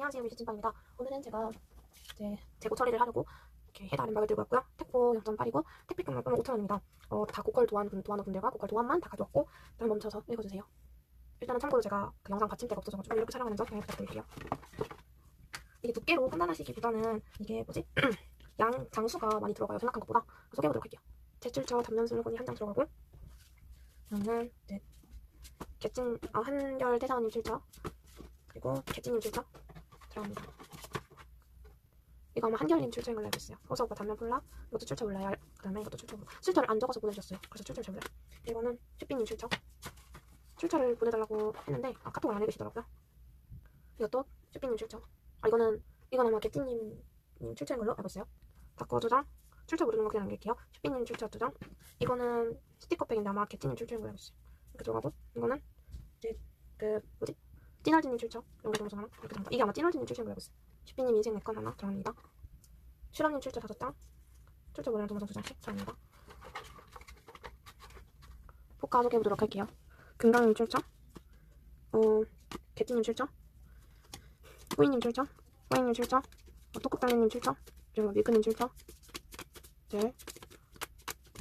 안녕하세요 뮤지찐빵입니다. 오늘은 제가 이제 재고 처리를 하려고 이렇게 해다 렌박을 들고 왔고요. 택보 0.8이고 택배 금액은 5,000원입니다. 어, 다 고퀄 도안, 분- 도안어 분들과 고퀄 도안만 다 가져왔고 일단 멈춰서 읽어주세요. 일단은 참고로 제가 그 영상 받침대가 없어져가지고 이렇게 촬영하는 점 양해 부탁드릴게요. 이게 두께로 판단하시기보다는 이게 뭐지? 양 장수가 많이 들어가요 생각한 것보다. 소개해보도록 할게요. 제출처 단면 슬로건이 한 장 들어가고 그러면 이제 개찐 아 한결 대사원님 출처 그리고 개찐님 출처 들어갑니다. 이거 아마 한결님 출처인 걸로 알고 있어요. 호서 오빠 단면 폴라 이것도 출처 몰라요. 그 다음에 이것도 출처 몰라. 출처를 안 적어서 보내주셨어요. 그래서 출처를 잘 몰라요. 이거는 슈삐님 출처. 출처를 보내달라고 했는데 아, 카톡을 안 읽으시더라고요. 이것도 슈삐님 출처. 아 이거는 이건 아마 개찐님 님 출처인 걸로 알고 있어요. 바꿔 두 장. 출처 모르는 거 그냥 남길게요. 슈삐님 출처 두 장. 이거는 스티커팩인데 아마 개찐님 출처인 걸로 알고 있어요. 이렇게 들어가고 이거는 이제 그 뭐지? 찌널지님 출처 연결 동영상 하나 이렇게 들어갑니다. 이게 아마 찌널지님 출처인 걸로 알고 있어요. 슈피님 인생 네건 하나 들어갑니다. 슈람님 출처 다섯 장, 출처 모양 동영상 두 장씩 들어갑니다. 포카 소개해보도록 할게요. 금강님 출처, 어, 개띠님 출처, 호이님 출처, 호이님 출처, 어, 토크달리님 출처, 그리고 밀크님 출처, 네.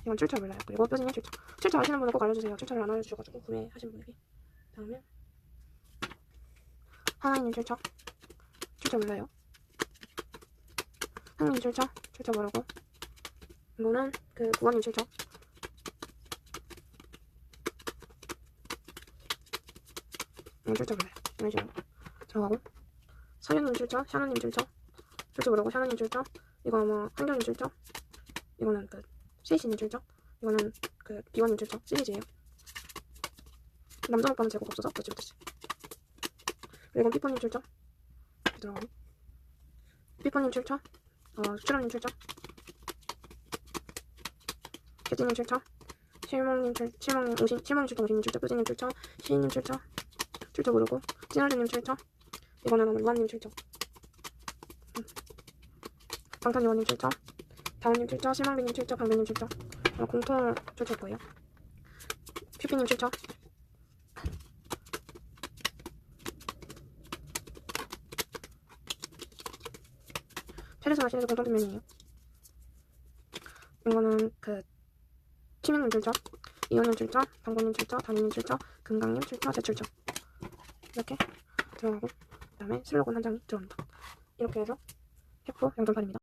이건 출처 몰라요. 그리고 뼈진님 출처. 출처 아시는 분은 꼭 알려주세요. 출처를 안 알려주셔가지고 구매하신 분에게. 다음에 하나님 출처. 출처 몰라요. 형님 출처. 출처 모르고. 이거는 그 구원님 출처. 이건 출처 몰라요. 이런 식으로 들어가고. 서윤님 출처. 샤노님 출처. 출처 모르고 샤노님 출처. 이거 아마 한결님 출처. 이거는 그 스위시님 출처. 이거는 그 비원님 출처. 시리즈예요. 남자 오빠는 제목 없어서. 그 리고 피포님 출처. 들어가고. 피포님 출처. 어, 수출함님 출처. 개진님 출처. 실몽님 출, 실몽님, 오신, 실몽님 출처, 오신님 출처, 뿌지님 출처, 시인님 출처, 출처 모르고, 찐얼리님 출처, 이거는 루아님 출처, 음. 방탄 요원님 출처, 다운님 출처, 실망비님 출처, 방배님 출처, 어, 공통 출처일 거예요. 퓨피님 출처, 테레스 마시에서 공통편면이에요. 이거는 그 치명님 출처, 이호님 출처, 방고님 출처, 담임님 출처, 금강님 출처, 제 출처 이렇게 들어가고 그 다음에 슬로건 한 장이 들어갑니다. 이렇게 해서 해프 0.8입니다.